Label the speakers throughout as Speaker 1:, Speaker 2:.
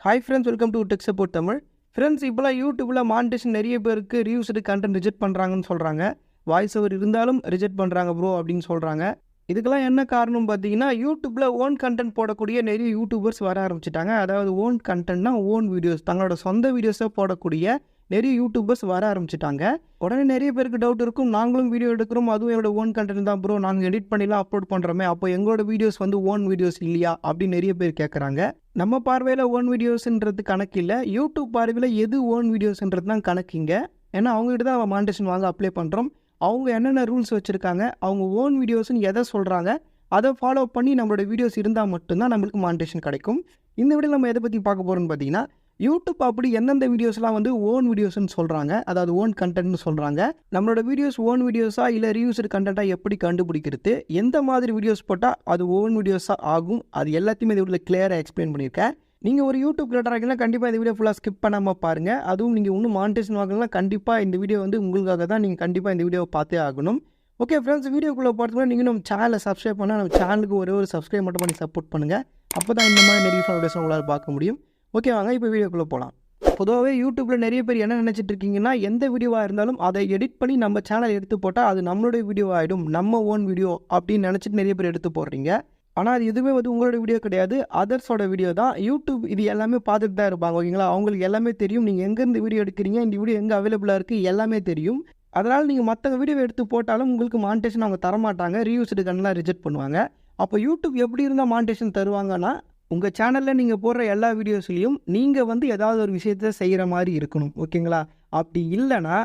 Speaker 1: Hi friends welcome to tech support Tamil friends இப்போலாம் யூடியூப்பில் monetisation நிறைய பேருக்கு ரிவ்யூஸ்டு கண்டென்ட் ரிஜெக்ட் பண்ணுறாங்கன்னு சொல்கிறாங்க வாய்ஸ் ஓவர் இருந்தாலும் ரிஜெக்ட் பண்ணுறாங்க ப்ரோ அப்படின்னு சொல்கிறாங்க இதுக்கெல்லாம் என்ன காரணம் பார்த்தீங்கன்னா யூடியூப்பில் ஓன் கண்டென்ட் போடக்கூடிய நிறைய யூடியூபர்ஸ் வர ஆரம்பிச்சிட்டாங்க. அதாவது ஓன் கண்டென்ட்னா ஓன் வீடியோஸ் தங்களோட சொந்த வீடியோஸை போடக்கூடிய நிறைய யூடியூபர்ஸ் வர ஆரம்பிச்சிட்டாங்க. உடனே நிறைய பேருக்கு டவுட் இருக்கும். நாங்களும் வீடியோ எடுக்கிறோம். அதுவும் என்னோட ஓன் கண்டென்ட் தான் ப்ரோ நாங்கள் எடிட் பண்ணிலாம் அப்லோட் பண்ணுறோமே அப்போ எங்களோட வீடியோஸ் வந்து ஓன் வீடியோஸ் இல்லையா? அப்படின்னு நிறைய பேர் கேட்குறாங்க நம்ம பார்வையில் ஓன் வீடியோஸ்ன்றது கணக்கு இல்லை. யூடியூப் பார்வையில் எது ஓன் வீடியோஸ்ன்றது தான் கணக்குங்க ஏன்னா அவங்ககிட்ட தான் மானிட்டேஷன் வாங்க அப்ளை பண்ணுறோம் அவங்க என்னென்ன ரூல்ஸ் வச்சுருக்காங்க அவங்க ஓன் வீடியோஸ்ன்னு எதை சொல்கிறாங்க அதை ஃபாலோ பண்ணி நம்மளோட வீடியோஸ் இருந்தால் மட்டும்தான் நம்மளுக்கு மானிட்டேஷன் கிடைக்கும். இந்த வீடியோ நம்ம எதை பற்றி பார்க்க போகிறோம்னு பார்த்தீங்கன்னா யூடியூப் அப்படி எந்தெந்த வீடியோஸ்லாம் வந்து ஓன் வீடியோஸ்னு சொல்கிறாங்க அதாவது ஓன் கண்டென்ட்னு சொல்கிறாங்க நம்மளோட வீடியோஸ் ஓன் வீடியோஸா இல்லை ரீயூஸ்டு கண்டென்ட்டாக எப்படி கண்டுபிடிக்கிறது? எந்த மாதிரி வீடியோஸ் போட்டால் அது ஓன் வீடியோஸாக ஆகும்? அது எல்லாத்தையுமே இந்த வீடியோவில் கிளியராக எக்ஸ்பிளைன் பண்ணியிருக்கேன். நீங்கள் ஒரு யூடியூப் கிரியேட்டர் ஆகிங்கன்னா கண்டிப்பாக இந்த வீடியோ ஃபுல்லாக ஸ்கிப் பண்ணாமல் பாருங்கள் அதுவும் நீங்கள் இன்னும் மானிட்டேஷன் வாங்கலாம் கண்டிப்பாக இந்த வீடியோ வந்து உங்களுக்காக தான் நீங்கள் கண்டிப்பாக இந்த வீடியோவை பார்த்தே ஆகணும். ஓகே ஃப்ரெண்ட்ஸ் வீடியோக்குள்ளே போகிறதுக்கு நீங்கள் நம்ம சேனலை சப்ஸ்கிரைப் பண்ணால் நம்ம சேனலுக்கு ஒரே ஒரு சப்ஸ்கிரைப் மட்டும் பண்ணி சப்போர்ட் பண்ணுங்கள் அப்போ தான் இந்த மாதிரி நிறைய வீடியோஸ் உங்களால் பார்க்க முடியும். ஓகே வாங்க இப்போ வீடியோக்குள்ளே போகலாம் பொதுவாகவே யூடியூப்பில் நிறைய பேர் என்ன நினச்சிட்டு இருக்கீங்கன்னா எந்த வீடியோவாக இருந்தாலும் அதை எடிட் பண்ணி நம்ம சேனல் எடுத்து போட்டால் அது நம்மளுடைய வீடியோ ஆகிடும் நம்ம ஓன் வீடியோ அப்படின்னு நினச்சிட்டு நிறைய பேர் எடுத்து போடுறீங்க. ஆனால் அது எதுவுமே வந்து உங்களோட வீடியோ கிடையாது அதர்ஸோட வீடியோ தான். யூடியூப் இது எல்லாமே பார்த்துட்டு தான் இருப்பாங்க ஓகேங்களா அவங்களுக்கு எல்லாமே தெரியும். நீங்கள் எங்கேருந்து வீடியோ எடுக்கிறீங்க இந்த வீடியோ எங்கே அவைலபிளாக இருக்குது எல்லாமே தெரியும். அதனால் நீங்கள் மற்ற வீடியோ எடுத்து போட்டாலும் உங்களுக்கு மானிட்டேஷன் அவங்க தரமாட்டாங்க. ரீயூஸ்டு கண்ணெலாம் ரிஜெக்ட் பண்ணுவாங்க. அப்போ யூடியூப் எப்படி இருந்தால் மானிட்டேஷன் தருவாங்கன்னா உங்கள் சேனலில் நீங்கள் போடுற எல்லா வீடியோஸ்லேயும் நீங்கள் வந்து ஏதாவது ஒரு விஷயத்த செய்கிற மாதிரி இருக்கணும் ஓகேங்களா? அப்படி இல்லைன்னா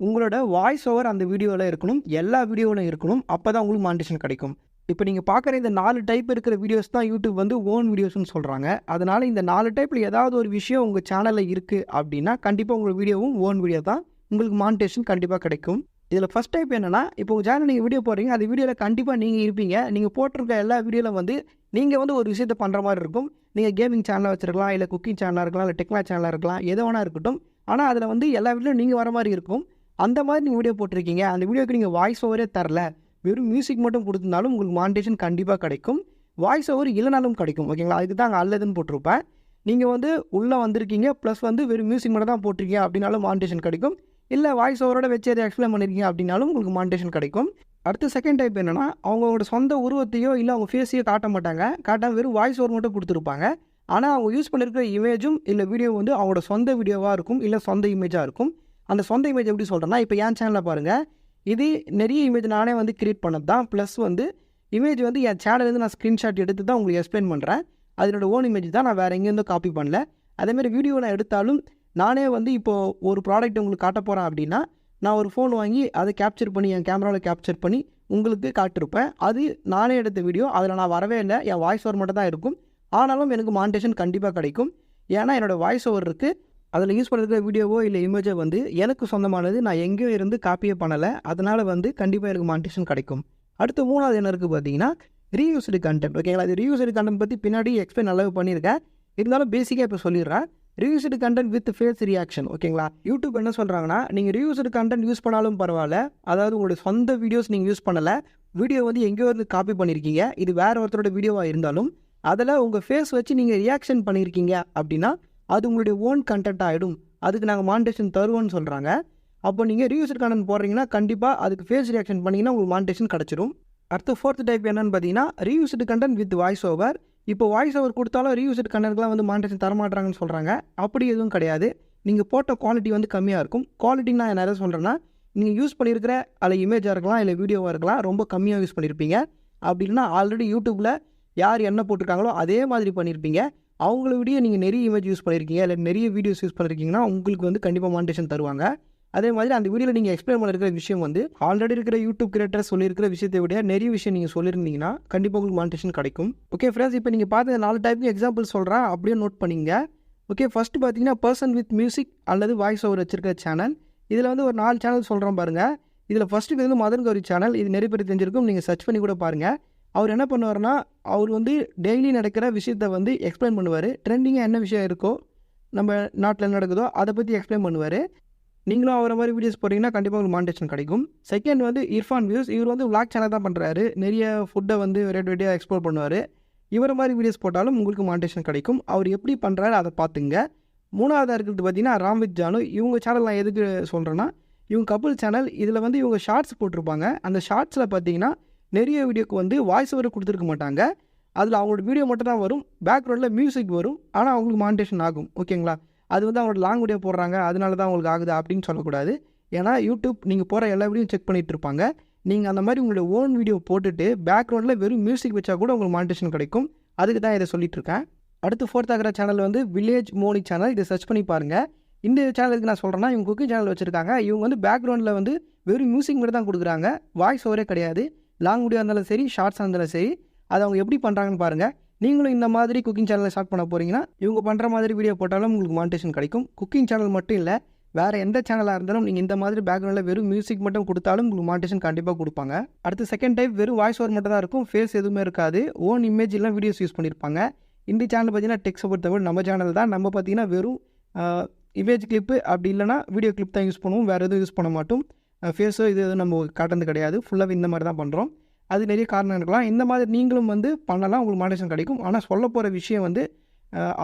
Speaker 1: உங்களோட வாய்ஸ் ஓவர் அந்த வீடியோவில் இருக்கணும் எல்லா வீடியோவிலும் இருக்கணும் அப்போ தான் உங்களுக்கு மானிட்டேஷன் கிடைக்கும். இப்போ நீங்கள் பார்க்குற இந்த நாலு டைப் இருக்கிற வீடியோஸ் தான் யூடியூப் வந்து ஓன் வீடியோஸ்னு சொல்கிறாங்க அதனால் இந்த நாலு டைப்பில் ஏதாவது ஒரு விஷயம் உங்கள் சேனலில் இருக்குது அப்படின்னா கண்டிப்பாக உங்கள் வீடியோவும் ஓன் வீடியோ தான். உங்களுக்கு மானிட்டேஷன் கண்டிப்பாக கிடைக்கும். இதில் ஃபஸ்ட் டைப் என்னென்னா இப்போ உங்கள் சேனல் நீங்கள் வீடியோ போடுறீங்க அந்த வீடியோவில் கண்டிப்பாக நீங்கள் இருப்பீங்க. நீங்கள் போட்டிருக்க எல்லா வீடியோவில் வந்து நீங்கள் வந்து ஒரு விஷயத்தை பண்ணுற மாதிரி இருக்கும். நீங்கள் கேமிங் சேனலாக வச்சுருக்கலாம் இல்லை குக்கிங் சேனலாக இருக்கலாம் இல்லை டெக்னா சேனலாக இருக்கலாம் எது வேணா இருக்கட்டும். ஆனால் அதில் வந்து எல்லா வீடியோவும் நீங்கள் வர மாதிரி இருக்கும். அந்த மாதிரி நீங்கள் வீடியோ போட்டிருக்கீங்க. அந்த வீடியோக்கு நீங்கள் வாய்ஸ் ஓவரே தரல. வெறும் மியூசிக் மட்டும் கொடுத்துருந்தாலும் உங்களுக்கு மானிட்டேஷன் கண்டிப்பாக கிடைக்கும். வாய்ஸ் ஓவர் இல்லைனாலும் கிடைக்கும். ஓகேங்களா அதுக்கு தான் அங்கே அல்லதுன்னு போட்டிருப்பேன். நீங்கள் வந்து உள்ளே வந்திருக்கீங்க ப்ளஸ் வந்து வெறும் மியூசிக் மட்டும் தான் போட்டிருக்கீங்க அப்படின்னாலும் மானிட்டேஷன் கிடைக்கும். இல்லை வாய்ஸ் ஓவரோட வச்சு அதை எக்ஸ்பிளைன் பண்ணியிருக்கீங்க அப்படின்னாலும் உங்களுக்கு மானிட்டேஷன் கிடைக்கும். அடுத்த செகண்ட் டைப் என்னென்னா அவங்களோட சொந்த உருவத்தையோ இல்லை அவங்க ஃபேஸையோ காட்ட மாட்டாங்க. காட்டாமல் வெறும் வாய்ஸ் ஓவர் மட்டும் கொடுத்துருப்பாங்க. ஆனால் அவங்க யூஸ் பண்ணியிருக்கிற இமேஜும் இல்லை வீடியோ வந்து அவங்களோட சொந்த வீடியோவாக இருக்கும் இல்லை சொந்த இமேஜாக இருக்கும். அந்த சொந்த இமேஜ் எப்படி சொல்கிறேன்னா இப்போ என் சேனலில் பாருங்கள் இது நிறைய இமேஜ் நானே வந்து க்ரியேட் பண்ணது தான் ப்ளஸ் வந்து இமேஜ் வந்து என் சேனல்லேருந்து நான் ஸ்க்ரீன்ஷாட் எடுத்து தான் உங்களுக்கு எக்ஸ்பிளைன் பண்ணுறேன் அதனோட ஓன் இமேஜ் தான் நான் வேறு எங்கேருந்தும் காப்பி பண்ணல. அதேமாதிரி வீடியோ நான் எடுத்தாலும் நானே வந்து இப்போது ஒரு ப்ராடக்ட் உங்களுக்கு காட்ட போகிறேன் அப்படின்னா நான் ஒரு ஃபோன் வாங்கி அதை கேப்சர் பண்ணி என் கேமராவில் கேப்சர் பண்ணி உங்களுக்கு காட்டிருப்பேன். அது நானே எடுத்த வீடியோ அதில் நான் வரவே இல்லை. என் வாய்ஸ் ஓவர் மட்டும் தான் இருக்கும். ஆனாலும் எனக்கு மானிட்டேஷன் கண்டிப்பாக கிடைக்கும். ஏன்னா என்னோடய வாய்ஸ் ஓவர் இருக்குது அதில் யூஸ் பண்ணிருக்கிற வீடியோவோ இல்லை இமேஜோ வந்து எனக்கு சொந்தமானது. நான் எங்கேயோ இருந்து காப்பியே பண்ணலை. அதனால் வந்து கண்டிப்பாக எனக்கு மானிட்டேஷன் கிடைக்கும். அடுத்து மூணாவது என்ன இருக்குது பார்த்தீங்கன்னா ரீயூஸ்டு கண்டென்ட் ஓகேங்களா இது ரீயூஸ்டு கண்டென்ட் பற்றி பின்னாடி எக்ஸ்பிளைன் நல்லாவே பண்ணியிருக்கேன். இருந்தாலும் பேசிக்காக இப்போ சொல்லிடுறேன். Reused content with face reaction ஓகேங்களா யூடியூப் என்ன சொல்கிறாங்கன்னா நீங்கள் ரிவ்யூஸ்டு கண்டென்ட் யூஸ் பண்ணாலும் பரவாயில்ல. அதாவது உங்களுடைய சொந்த வீடியோஸ் நீங்கள் யூஸ் பண்ணலை. வீடியோ வந்து எங்கேயோ இருந்து காப்பி பண்ணியிருக்கீங்க இது வேறு ஒருத்தரோட வீடியோவாக இருந்தாலும் அதில் உங்கள் ஃபேஸ் வச்சு நீங்கள் ரியாக்ஷன் பண்ணியிருக்கீங்க அப்படின்னா அது உங்களுடைய ஓன் கண்டென்ட் ஆகிடும் அதுக்கு நாங்கள் மானிட்டேஷன் தருவோம்னு சொல்கிறாங்க அப்போ நீங்கள் ரிவ்யூஸ்டு கண்டென்ட் போடுறீங்கன்னா கண்டிப்பாக அதுக்கு ஃபேஸ் ரியாக்ஷன் பண்ணிங்கன்னா உங்களுக்கு மானிட்டேஷன் கிடச்சிரும். அடுத்த ஃபோர்த் டைப் என்னன்னு பார்த்தீங்கன்னா reused content with voice over இப்போ வாய்ஸ் ஓவர் கொடுத்தாலும் ரீயூசட் கண்டென்ட்லாம் வந்து மானிட்டேஷன் தரமாட்டாங்கன்னு சொல்கிறாங்க அப்படி எதுவும் கிடையாது. நீங்கள் போட்ட குவாலிட்டி வந்து கம்மியாக இருக்கும். குவாலிட்டி நான் நிறைய சொல்கிறேன்னா நீங்கள் யூஸ் பண்ணியிருக்கிற அதில் இமேஜாக இருக்கலாம் இல்லை வீடியோவாக இருக்கலாம் ரொம்ப கம்மியாக யூஸ் பண்ணியிருப்பீங்க அப்படி இல்லைனா ஆல்ரெடி யூடியூப்பில் யார் என்ன போட்டிருக்காங்களோ அதே மாதிரி பண்ணியிருப்பீங்க அவங்கள விட நீங்கள் நிறைய இமேஜ் யூஸ் பண்ணியிருக்கீங்க இல்லை நிறைய வீடியோஸ் யூஸ் பண்ணியிருக்கீங்கன்னா உங்களுக்கு வந்து கண்டிப்பாக மானிட்டேஷன் தருவாங்க. அதே மாதிரி அந்த வீடியோவில் நீங்கள் எக்ஸ்பிளைன் பண்ணிருக்கிற விஷயம் வந்து ஆல்ரெடி இருக்கிற யூடியூப் கிரியேட்டர் சொல்லியிருக்கிற விஷயத்தை விட நிறைய விஷயம் நீங்கள் சொல்லியிருந்தீங்கன்னா கண்டிப்பாக உங்களுக்கு மானிட்டேஷன் கிடைக்கும். ஓகே ஃப்ரெண்ட்ஸ் இப்போ நீங்கள் பார்த்த நாலு டைப்புக்கு எக்ஸாம்பிள் சொல்கிறேன் அப்படியே நோட் பண்ணிங்க. ஓகே ஃபஸ்ட்டு பார்த்தீங்கன்னா பர்சன் வித் மியூசிக் அல்லது வாய்ஸ் ஓவர் வச்சிருக்கிற சேனல் இதில் வந்து ஒரு நாலு சேனல் சொல்கிறோம் பாருங்கள் இதில் ஃபஸ்ட்டு வந்து மதன் கௌரி சேனல் இது நிறைய பேர் தெரிஞ்சிருக்கும். நீங்கள் சர்ச் பண்ணி கூட பாருங்கள் அவர் என்ன பண்ணுவார்னா அவர் வந்து டெய்லி நடக்கிற விஷயத்தை வந்து எக்ஸ்பிளைன் பண்ணுவார். ட்ரெண்டிங்காக என்ன விஷயம் இருக்கோ நம்ம நாட்டில் என்ன நடக்குதோ அதை பற்றி எக்ஸ்பிளைன் பண்ணுவார். நீங்களும் அவரை மாதிரி வீடியோஸ் போட்டிங்கன்னா கண்டிப்பாக உங்களுக்கு மானிட்டேஷன் கிடைக்கும். செகண்ட் வந்து இர்ஃபான் வியூஸ் இவர் வந்து விளாக் சேனல் தான் பண்ணுறாரு நிறைய ஃபுட்டை வந்து வெரைட்டி வெரைட்டியாக எக்ஸ்ப்ளோர் பண்ணுவார். இவரை மாதிரி வீடியோஸ் போட்டாலும் உங்களுக்கு மானிட்டேஷன் கிடைக்கும். அவர் எப்படி பண்ணுறாரு அதை பார்த்துங்க. மூணாவதாக இருக்கிறது பார்த்தீங்கன்னா ராம்வித் ஜானு. இவங்க சேனல் நான் எதுக்கு சொல்கிறேன்னா இவங்க கப்புள் சேனல் இதில் வந்து இவங்க ஷார்ட்ஸ் போட்டிருப்பாங்க. அந்த ஷார்ட்ஸில் பார்த்தீங்கன்னா நிறைய வீடியோக்கு வந்து வாய்ஸ் ஓவர் கொடுத்துருக்க மாட்டாங்க. அதில் அவங்களோட வீடியோ மட்டும் தான் வரும் பேக்ரவுண்டில் மியூசிக் வரும். ஆனால் அவங்களுக்கு மானிட்டேஷன் ஆகும். ஓகேங்களா அது வந்து அவங்களோட லாங் வீடியோ போடுறாங்க அதனால தான் அவங்களுக்கு ஆகுது அப்படின்னு சொல்லக்கூடாது. ஏன்னா யூடியூப் நீங்கள் போகிற எல்லா வீடியோ செக் பண்ணிகிட்டு இருப்பாங்க. நீங்கள் அந்த மாதிரி உங்களோட ஓன் வீடியோ போட்டுட்டு பேக்ரவுண்டில் வெறும் மியூசிக் வச்சா கூட உங்களுக்கு மானிட்டேஷன் கிடைக்கும். அதுக்கு தான் இதை சொல்லிட்டு இருக்கேன். அடுத்து ஃபோர்த் ஆகிற சேனல் வந்து வில்லேஜ் மோனி சேனல் இதை சர்ச் பண்ணி பாருங்கள் இந்த சேனலுக்கு நான் சொல்கிறேன்னா இவங்க குக்கிங் சேனல் வச்சுருக்காங்க. இவங்க வந்து பேக்ரவுண்டில் வந்து வெறும் மியூசிக் மட்டும் தான் கொடுக்குறாங்க. வாய்ஸ் ஓவரே கிடையாது. லாங் வீடியோ இருந்தாலும் சரி ஷார்ட்ஸாக இருந்தாலும் சரி அதை அவங்க எப்படி பண்ணுறாங்கன்னு பாருங்கள் நீங்களும் இந்த மாதிரி குக்கிங் சேனலை ஸ்டார்ட் பண்ண போகிறீங்கன்னா இவங்க பண்ணுற மாதிரி வீடியோ போட்டாலும் உங்களுக்கு மானிட்டேஷன் கிடைக்கும். குக்கிங் சேனல் மட்டும் இல்லை வேறு எந்த சேனலாக இருந்தாலும் நீங்கள் இந்த மாதிரி பேக்ரவுண்டில் வெறும் மியூசிக் மட்டும் கொடுத்தாலும் உங்களுக்கு மானிட்டேஷன் கண்டிப்பாக கொடுப்பாங்க. அடுத்து செகண்ட் டைப் வெறும் வாய்ஸ் ஓவர் மட்டும் தான் இருக்கும். ஃபேஸ் எதுவுமே இருக்காது. ஓன் இமேஜ் எல்லாம் வீடியோஸ் யூஸ் பண்ணியிருப்பாங்க இந்த சேனல் பார்த்தீங்கன்னா டெக்ஸை பொறுத்தவரை நம்ம சேனல் தான். நம்ம பார்த்தீங்கன்னா வெறும் இமேஜ் கிளிப்பு அப்படி இல்லைனா வீடியோ கிளிப் தான் யூஸ் பண்ணுவோம். வேறு எதுவும் யூஸ் பண்ண மாட்டோம். ஃபேஸோ இது எதுவும் நம்ம காட்டுறது கிடையாது. ஃபுல்லாக இந்த மாதிரி தான் பண்ணுறோம் அது நிறைய காரணம் இருக்கலாம். இந்த மாதிரி நீங்களும் வந்து பண்ணலாம் உங்களுக்கு மாடேஷன் கிடைக்கும். ஆனால் சொல்ல போகிற விஷயம் வந்து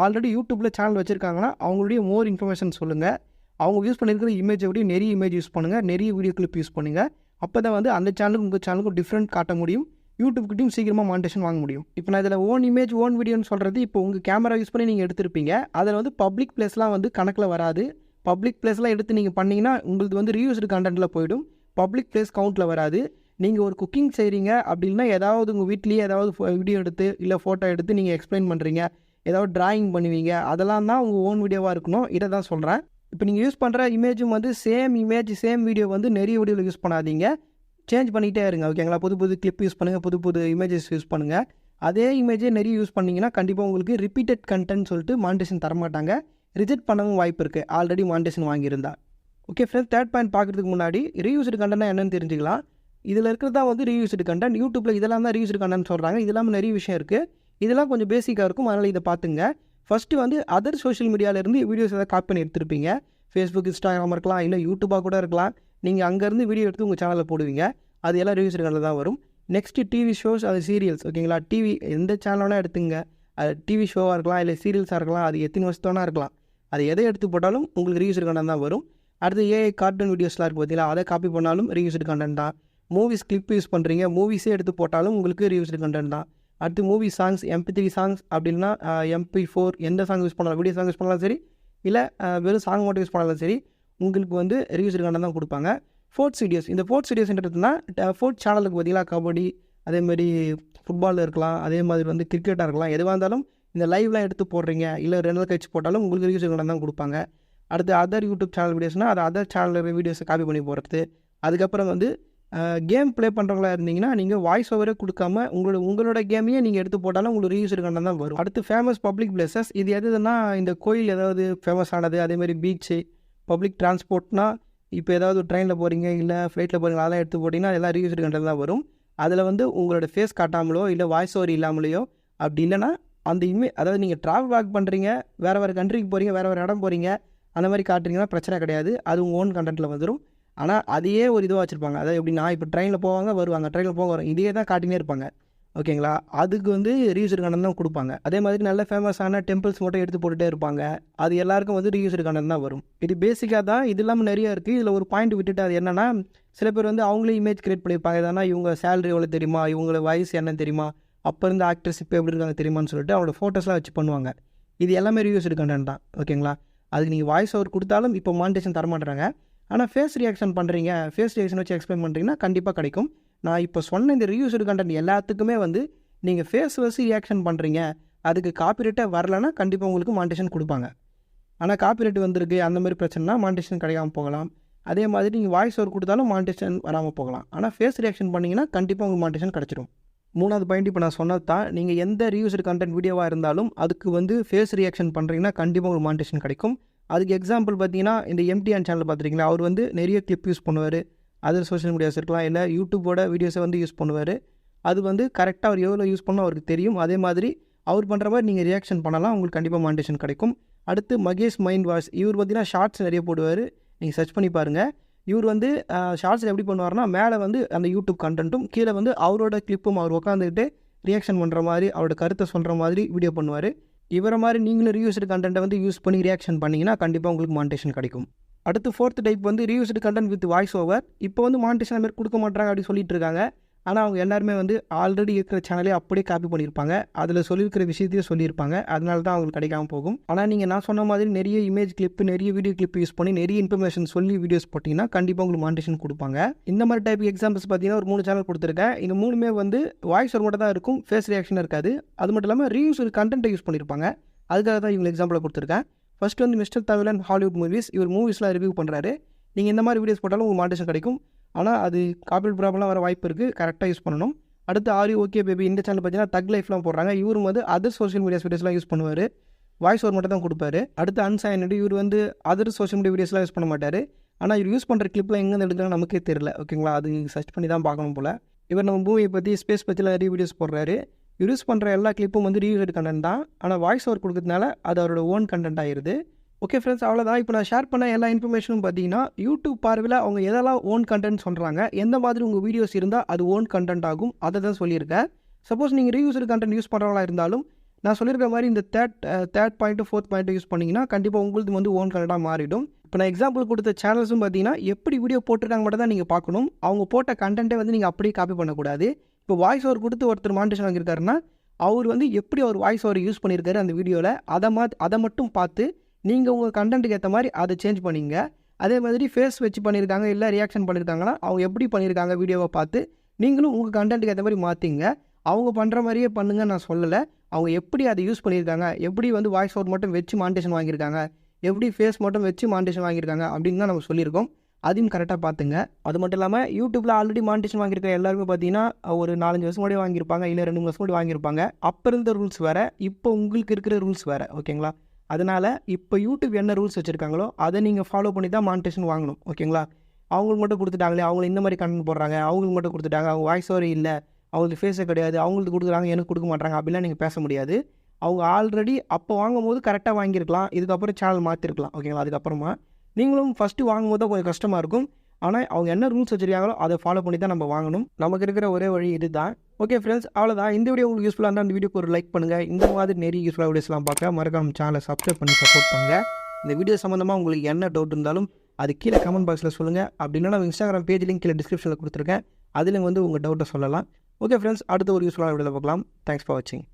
Speaker 1: ஆல்ரெடி யூடியூப்பில் சேனல் வச்சுருக்காங்கன்னா அவங்களுடைய மோர் இன்ஃபர்மேஷன் சொல்லுங்கள் அவங்க யூஸ் பண்ணியிருக்கிற இமேஜை விட நிறைய இமேஜ் யூஸ் பண்ணுங்கள் நிறைய வீடியோ கிளிப் யூஸ் பண்ணுங்கள் அப்போ தான் வந்து அந்த சேனலுக்கும் உங்கள் சேனலுக்கும் டிஃப்ரெண்ட் காட்ட முடியும். யூடியூப்கிட்டையும் சீக்கிரமாக மானிட்டேஷன் வாங்க முடியும். இப்போ நான் இதில் ஓன் இமேஜ் ஓன் வீடியோன்னு சொல்கிறது இப்போ உங்கள் கேமரா யூஸ் பண்ணி நீங்கள் எடுத்திருப்பீங்க. அதில் வந்து பப்ளிக் பிளேஸ்லாம் வந்து கணக்கில் வராது. பப்ளிக் பிளேஸ்லாம் எடுத்து நீங்கள் பண்ணிங்கன்னா உங்களுக்கு வந்து ரீயூஸ்டு கண்டென்ட்டில் போயிடும். பப்ளிக் பிளேஸ் கவுண்ட்டில் வராது. நீங்கள் ஒரு குக்கிங் செய்கிறீங்க அப்படின்னா ஏதாவது உங்கள் வீட்லேயே ஏதாவது வீடியோ எடுத்து இல்லை ஃபோட்டோ எடுத்து நீங்கள் எக்ஸ்பிளைன் பண்ணுறீங்க ஏதாவது டிராயிங் பண்ணுவீங்க. அதெல்லாம் தான் உங்கள் ஓன் வீடியோவாக இருக்கணும். இதை தான் சொல்கிறேன் இப்போ நீங்கள் யூஸ் பண்ணுற இமேஜும் வந்து சேம் இமேஜ் சேம் வீடியோ வந்து நிறைய வீடியோவில் யூஸ் பண்ணாதீங்க. சேஞ்ச் பண்ணிகிட்டே இருங்க. ஓகேங்களா புது புது கிளிப் யூஸ் பண்ணுங்கள் புது புது இமேஜஸ் யூஸ் பண்ணுங்கள் அதே இமேஜே நிறைய யூஸ் பண்ணிங்கன்னா கண்டிப்பாக உங்களுக்கு ரிப்பீட்டட் கண்டென்ட் சொல்லிட்டு மானிட்டேஷன் தரமாட்டாங்க. ரிஜெக்ட் பண்ணவும் வாய்ப்பு இருக்குது ஆல்ரெடி மானிட்டேஷன் வாங்கியிருந்தா. ஓகே ஃப்ரெண்ட்ஸ் தேர்ட் பாயிண்ட் பார்க்குறதுக்கு முன்னாடி ரீயூஸ்டு கண்டென்ட் என்னன்னு தெரிஞ்சுக்கலாம். இதில் இருக்கிறது தான் வந்து ரீயூஸ்டு கண்டென்ட் யூடியூப்பில் இதெல்லாம் தான் ரீயூஸ்டு கண்டென்ட் சொல்கிறாங்க இதெல்லாம் நிறைய விஷயம் இருக்குது இதெல்லாம் கொஞ்சம் பேசிக்காக இருக்கும். அதனால் இதை பார்த்துங்க. ஃபஸ்ட்டு வந்து அதர் சோஷியல் மீடியாவிலேருந்து வீடியோஸ் எதாவது காப்பி பண்ணி எடுத்திருப்பீங்க. ஃபேஸ்புக் இன்ஸ்டாகிராம் இருக்கலாம். இல்லை யூடியூபாக கூட இருக்கலாம். நீங்கள் அங்கேருந்து வீடியோ எடுத்து உங்கள் சேனலில் போடுவீங்க. அது எல்லாம் ரீயூஸ்டு கண்டில் தான் வரும். நெக்ஸ்ட்டு டிவி ஷோஸ் அது சீரியல்ஸ் ஓகேங்களா டிவி எந்த சேனலோட எடுத்துங்க. அது டிவி ஷோவாக இருக்கலாம். இல்லை சீரியல்ஸாக இருக்கலாம். அது எத்தனை வருஷத்தோனா இருக்கலாம். அது எதை எடுத்து போட்டாலும் உங்களுக்கு ரீயூஸ்டு கண்டென்ட் தான் வரும். அடுத்து ஏஐ கார்ட்டூன் வீடியோஸ்லாம் இருக்குது பார்த்தீங்களா? அதை காப்பி பண்ணாலும் ரீயூஸ்டு கண்டென்ட் தான். மூவிஸ் கிளிப் யூஸ் பண்ணுறீங்க மூவிஸே எடுத்து போட்டாலும் உங்களுக்கு ரீயூஸ்டு கண்டென்ட் தான். அடுத்து movie songs MP three songs அப்படின்னா எம்பி ஃபோர் எந்த சாங் யூஸ் பண்ணலாம் வீடியோ சாங் யூஸ் பண்ணாலும் சரி இல்லை வெறும் சாங் மட்டும் யூஸ் பண்ணாலும் சரி உங்களுக்கு வந்து ரீயூஸ்டு கண்டென்ட் தான் கொடுப்பாங்க. ஃபோர்ட்ஸ் வீடியோஸ் இந்த ஃபோர்த் வீடியோஸ்ன்றதுனா ஃபோர்ட் சேனலுக்கு பார்த்தீங்கன்னா கபடி அதேமாதிரி ஃபுட்பாலில் இருக்கலாம் அதே மாதிரி வந்து கிரிக்கெட்டாக இருக்கலாம் எதுவாக இருந்தாலும் இந்த லைவ்லாம் எடுத்து போடுறீங்க இல்லை ரெண்டு நாள் கழிச்சு போட்டாலும் உங்களுக்கு ரீயூஸ்டு கண்டென்ட் தான் கொடுப்பாங்க. அடுத்து அதர் யூடியூப் சேனல் வீடியோஸ்னால் அது அதர் சேனலில் வீடியோஸை காப்பி பண்ணி போடுறது. அதுக்கப்புறம் வந்து கேம் ப்ளே பண்ணுறவங்களா இருந்தீங்கன்னா நீங்கள் வாய்ஸ் ஓவரே கொடுக்காம உங்களோட உங்களோட கேமையே நீங்கள் எடுத்து போட்டாலும் உங்களுக்கு ரீயூஸ் கண்டென்ட் தான் வரும். அடுத்து ஃபேமஸ் பப்ளிக் பிளேசஸ் இது எதுனா இந்த கோயில் ஏதாவது ஃபேமஸ் ஆனது அதேமாதிரி பீச்சு பப்ளிக் டிரான்ஸ்போர்ட்னா இப்போ ஏதாவது ட்ரெயினில் போகிறீங்க இல்லை ஃப்ளைட்டில் போகிறீங்க அதெல்லாம் எடுத்து போட்டிங்கன்னா அதெல்லாம் ரீயூஸ் கண்டென்ட் தான் வரும். அதில் வந்து உங்களோட ஃபேஸ் காட்டாமலோ இல்லை வாய்ஸ் ஓவர் இல்லாமலையோ அப்படி இல்லைனா அந்த இமே அதாவது நீங்கள் ட்ராவல் பேக் பண்ணுறீங்க வேறு வேறு கண்ட்ரிக்கு போகிறீங்க வேறு வேறு இடம் போகிறீங்க அந்த மாதிரி காட்டுறீங்கன்னா பிரச்சனை கிடையாது. அது உங்கள் ஓன் கண்டென்ட்டில் வந்துடும் ஆனால் அதையே ஒரு இதுவாக வச்சுருப்பாங்க. அதாவது எப்படின்னா இப்போ ட்ரெயினில் போவாங்க வருவாங்க. ட்ரெயினில் போக வரும் இதே தான் காட்டினே இருப்பாங்க. ஓகேங்களா? அதுக்கு வந்து ரீயூசர் கண்டன் தான் கொடுப்பாங்க. அதே மாதிரி நல்ல ஃபேமஸான டெம்பிள்ஸ் மட்டும் எடுத்து போட்டுகிட்டே இருப்பாங்க. அது எல்லாருக்கும் வந்து ரீயூசர் கண்டன் தான் வரும். இது பேசிக்காக தான் இது இல்லாமல் நிறைய இருக்குது இதில் ஒரு பாயிண்ட் விட்டுட்டு அது என்னென்னா சில பேர் வந்து அவங்களே இமேஜ் கிரியேட் பண்ணியிருப்பாங்க. எதனா இவங்க சேலரி எவ்வளோ தெரியுமா? இவங்கள வயசு என்ன தெரியுமா? அப்போ இருந்த ஆக்ட்ரஸ் இப்போ எப்படி இருக்காங்க தெரியுமான்னு சொல்லிட்டு அவங்களோட ஃபோட்டோஸ்லாம் வச்சு பண்ணுவாங்க. இது எல்லாமே ரீயூஸ்டு கண்டென்ட் தான். ஓகேங்களா? அதுக்கு நீங்கள் வாய்ஸ் ஓவர் கொடுத்தாலும் இப்போ மானிட்டேஷன் தரமாட்டுறாங்க. ஆனால் ஃபேஸ் ரியாக்ஷன் பண்ணுறீங்க ஃபேஸ் ரியாக்ஷன் வச்சு எக்ஸ்பிளைன் பண்ணுறீங்கன்னா கண்டிப்பாக கிடைக்கும். நான் இப்போ சொன்ன இந்த ரிவ்யூஸ்டு கண்டென்ட் எல்லாத்துக்குமே வந்து நீங்கள் ஃபேஸ் வச்சு ரியாக்ஷன் பண்ணுறீங்க அதுக்கு காப்பிரைட்டாக வரலன்னா கண்டிப்பாக உங்களுக்கு மானிட்டேஷன் கொடுப்பாங்க. ஆனால் காப்பிரைட் வந்திருக்கு அந்த மாதிரி பிரச்சனைனா மானிட்டேஷன் கிடைக்காமல் போகலாம். அதே மாதிரி நீங்கள் வாய்ஸ் ஓவர் கொடுத்தாலும் மானிட்டேஷன் வராமல் போகலாம். ஆனால் ஃபேஸ் ரியாக்ஷன் பண்ணிங்கன்னா கண்டிப்பாக உங்களுக்கு மானிட்டேஷன் கிடச்சிடும் மூணாவது பாயிண்ட் இப்போ நான் சொன்னது தான் நீங்கள் எந்த ரிவ்யூஸ்டு கண்டென்ட் வீடியோவாக இருந்தாலும் அதுக்கு வந்து ஃபேஸ் ரியாக்ஷன் பண்ணுறீங்கன்னா கண்டிப்பாக உங்களுக்கு மானிட்டேஷன் கிடைக்கும். அதுக்கு எக்ஸாம்பிள் பார்த்தீங்கன்னா இந்த எம்டிஆன் சேனல் பார்த்துருக்கீங்களா? அவர் வந்து நிறைய கிளிப் யூஸ் பண்ணுவார். அதர் சோஷியல் மீடியாஸ் இருக்கலாம் இல்லை யூடியூபோட வீடியோஸை வந்து யூஸ் பண்ணுவார். அது வந்து கரெக்டாக அவர் எவ்வளோ யூஸ் பண்ணால் அவருக்கு தெரியும். அதே மாதிரி அவர் பண்ணுற மாதிரி நீங்கள் ரியாக்ஷன் பண்ணலாம் உங்களுக்கு கண்டிப்பாக மாண்டேஷன் கிடைக்கும். அடுத்து மகேஷ் மைண்ட் வாஷ் இவர் பார்த்தீங்கன்னா ஷார்ட்ஸ் நிறைய போடுவார். நீங்கள் சர்ச் பண்ணி பாருங்கள் இவர் வந்து ஷார்ட்ஸில் எப்படி பண்ணுவார்னா மேலே வந்து அந்த யூடியூப் கண்டென்ட்டும் கீழே வந்து அவரோட கிளிப்பும் அவர் உட்காந்துக்கிட்டு ரியாக்ஷன் பண்ணுற மாதிரி அவரோட கருத்தை சொல்கிற மாதிரி வீடியோ பண்ணுவார். இவரை மாதிரி நீங்களும் ரீயூஸ்டு கண்டென்ட்டை வந்து யூஸ் பண்ணி ரியாக்ஷன் பண்ணிங்கன்னா கண்டிப்பாக உங்களுக்கு மானிட்டேஷன் கிடைக்கும். அடுத்து ஃபோர்த் டைப் வந்து reused content with voice over இப்போ வந்து மானிட்டேஷன் மாதிரி கொடுக்க மாட்டாங்க அப்படி சொல்லிட்டு இருக்காங்க. ஆனால் அவங்க எல்லாருமே வந்து ஆல்ரெடி இருக்கிற சேனலே அப்படியே காப்பி பண்ணியிருப்பாங்க. அதில் சொல்லியிருக்கிற விஷயத்தையும் சொல்லியிருப்பாங்க. அதனால தான் அவங்களுக்கு கிடைக்காம போகும். ஆனால் நீங்கள் நான் சொன்ன மாதிரி நிறைய இமேஜ் கிளிப்பு நிறைய வீடியோ கிளிப் யூஸ் பண்ணி நிறைய இன்ஃபர்மேஷன் சொல்லி வீடியோஸ் போட்டிங்கன்னா கண்டிப்பாக உங்களுக்கு மானிட்டேஷன் கொடுப்பாங்க. இந்த மாதிரி டைப் எக்ஸாம்பிள்ஸ் பார்த்தீங்கன்னா ஒரு மூணு சேனல் கொடுத்துருக்கேன். இந்த மூணுமே வந்து வாய்ஸ் ஒரு மட்டும் தான் இருக்கும் ஃபேஸ் ரியாக்ஷன் இருக்காது. அது மட்டும் இல்லாமல் ரீயூஸ் கண்டென்ட்டை யூஸ் பண்ணியிருப்பாங்க. அதுக்காக தான் இவங்க எக்ஸாம்பிளை கொடுத்துருக்கேன். ஃபர்ஸ்ட் வந்து மிஸ்டர் தவிலன் ஹாலிவுட் மூவிஸ் இவர் மூவிஸ்லாம் ரிவ்யூ பண்ணுறாரு நீங்கள் இந்த மாதிரி வீடியோஸ் போட்டாலும் உங்களுக்கு மானிட்டேஷன் கிடைக்கும். ஆனால் அது காப்பீட் ப்ராப்ளம் வர வாய்ப்பு இருக்குது கரெக்டாக யூஸ் பண்ணணும். அடுத்து ஆரி ஓகே பேபி இந்த சேனல் பார்த்தீங்கன்னா தக் லைஃப்லாம் போடுறாங்க. இவரும் வந்து அதர் சோஷியல் மீடியாஸ் வீடியோஸ்லாம் யூஸ் பண்ணுவார். வாய்ஸ் ஓவர் மட்டும் தான் கொடுப்பாரு. அடுத்து அன்சைனடு இவர் வந்து அதர் சோஷியல் மீடியா வீடியோஸ்லாம் யூஸ் பண்ண மாட்டார். ஆனால் இவர் யூஸ் பண்ணுற கிளிப்லாம் எங்கேருந்து எடுக்கிறாங்க நமக்கே தெரியல. ஓகேங்களா அது சர்ச் பண்ணி தான் பார்க்கணும் போல். இவர் நம்ம மூவியை பற்றி ஸ்பேஸ் பற்றிலாம் நிறைய வீடியோஸ் போடுறாரு. யூஸ் பண்ணுற எல்லா கிளிப்பும் வந்து ரீயூசட் கண்டென்ட் தான். ஆனால் வாய்ஸ் ஓவர் கொடுக்கறதுனால அது அவரோட ஓன் கண்டென்ட் ஆயிடுது ஓகே ஃப்ரெண்ட்ஸ் அவ்வளோதான் இப்போ நான் ஷேர் பண்ண எல்லா இன்ஃபர்மேஷனும் பார்த்தீங்கன்னா யூடியூப் பார்வையில் அவங்க எதெல்லாம் ஓன் கண்டென்ட் சொல்கிறாங்க எந்த மாதிரி உங்கள் வீடியோஸ் இருந்தால் அது ஓன் கண்டென்ட் ஆகும் அதை தான் சொல்லியிருக்கேன். சப்போஸ் நீங்கள் ரீயூசர் கண்டென்ட் யூஸ் பண்ணுறவங்களா இருந்தாலும் நான் சொல்லியிருக்க மாதிரி இந்த third third point fourth point use பண்ணிங்கன்னா கண்டிப்பாக உங்களுக்கு வந்து ஓன் கண்டென்ட்டாக மாறிடும். இப்போ நான் எக்ஸாம்பிள் கொடுத்த சேனல்ஸும் பார்த்தீங்கன்னா எப்படி வீடியோ போட்டிருக்காங்க மட்டும் தான் நீங்கள் பார்க்கணும். அவங்க போட்ட கண்டென்ட்டை வந்து நீங்கள் அப்படியே காப்பி பண்ணக்கூடாது. இப்போ வாய்ஸ் ஓவர் கொடுத்து ஒருத்தர் மாண்டேஷன் வாங்கியிருக்காருன்னா அவர் வந்து எப்படி அவர் வாய்ஸ் ஓவர் யூஸ் பண்ணியிருக்காரு அந்த வீடியோவில் அதை மா அதை மட்டும் பார்த்து நீங்கள் உங்கள் கண்டென்ட்டுக்கு ஏற்ற மாதிரி அதை சேஞ்ச் பண்ணிங்க. அதே மாதிரி ஃபேஸ் வச்சு பண்ணியிருக்காங்க இல்லை ரியாக்ஷன் பண்ணியிருக்காங்கன்னா அவங்க எப்படி பண்ணியிருக்காங்க வீடியோவை பார்த்து நீங்களும் உங்கள் கண்டென்ட்டுக்கு ஏற்ற மாதிரி மாற்றிங்க அவங்க பண்ணுற மாதிரியே பண்ணுங்க நான் சொல்லலை. அவங்க எப்படி அதை யூஸ் பண்ணியிருக்காங்க எப்படி வந்து வாய்ஸ் ஓவர் மட்டும் வச்சு மாண்டேஷன் வாங்கியிருக்காங்க எப்படி ஃபேஸ் மட்டும் வச்சு மாண்டேஷன் வாங்கியிருக்காங்க அப்படின்னு தான் நம்ம சொல்லியிருக்கோம். அதையும் கரெக்டாக பார்த்துங்க. அது மட்டும் இல்லாமல் யூடியூப்பில் ஆல்ரெடி மாண்டேஷன் வாங்கியிருக்க எல்லாருமே பார்த்தீங்கன்னா ஒரு நாலஞ்சு வருஷம் முன்னாடி வாங்கியிருப்பாங்க இல்லை ரெண்டு மூணு வருஷம் முன்னாடி வாங்கியிருப்பாங்க. அப்போ இருந்த ரூல்ஸ் வேறு இப்போ உங்களுக்கு இருக்கிற ரூல்ஸ் வேறு ஓகேங்களா அதனால் இப்போ யூடியூப் என்ன ரூல்ஸ் வச்சுருக்காங்களோ அதை நீங்கள் ஃபாலோ பண்ணி தான் மானிட்டேஷன் வாங்கணும் ஓகேங்களா அவங்களுக்கு மட்டும் கொடுத்துட்டாங்களே அவங்க இந்த மாதிரி கண்டென்ட் போடுறாங்க அவங்களுக்கு மட்டும் கொடுத்துட்டாங்க அவங்க வாய்ஸ் ஓவர் இல்லை அவங்களுக்கு ஃபேஸே கிடையாது அவங்களுக்கு கொடுக்குறாங்க எனக்கு கொடுக்க மாட்டாங்க அப்படிலாம் நீங்கள் பேச முடியாது. அவங்க ஆல்ரெடி அப்போ வாங்கும் போது கரெக்டாக வாங்கியிருக்கலாம் இதுக்கப்புறம் சேனல் மாற்றிருக்கலாம் ஓகேங்களா அதுக்கப்புறமா நீங்களும் ஃபஸ்ட்டு வாங்கும்போது தான் கொஞ்சம் கஷ்டமாக இருக்கும். ஆனால் அவங்க என்ன ரூல்ஸ் வச்சுருக்காங்களோ அதை ஃபாலோ பண்ணி தான் நம்ம வாங்கணும். நமக்கு இருக்கிற ஒரே வழி இதுதான். ஓகே ஃப்ரெண்ட்ஸ் அவ்வளோதான் இந்த வீடியோ உங்களுக்கு யூஸ்ஃபுல்லாக இருந்தால் அந்த வீடியோக்கு ஒரு லைக் பண்ணுங்கள் இந்த மாதிரி நிறைய யூஸ்ஃபுல்லாக வீடியோஸ்லாம் பார்க்க மறக்காம சேனலை சப்ஸ்கிரைப் பண்ணி சப்போர்ட் பண்ணுங்கள் இந்த வீடியோ சம்மந்தமாக உங்களுக்கு என்ன டவுட் இருந்தாலும் அது கீழே கமெண்ட் பாக்ஸில் சொல்லுங்கள் அப்படின்னா நான் இன்ஸ்டாகிராம் பேஜ் லிங்க் கீழே டிஸ்கிரிப்ஷனில் கொடுத்துருக்கேன். அதில் வந்து உங்கள் டவுட்டை சொல்லலாம். ஓகே ஃப்ரெண்ட்ஸ் அடுத்த ஒரு யூஸ்ஃபுல்லான வீடியோவில் பார்க்கலாம். தேங்க்ஸ் ஃபார் வாட்சிங்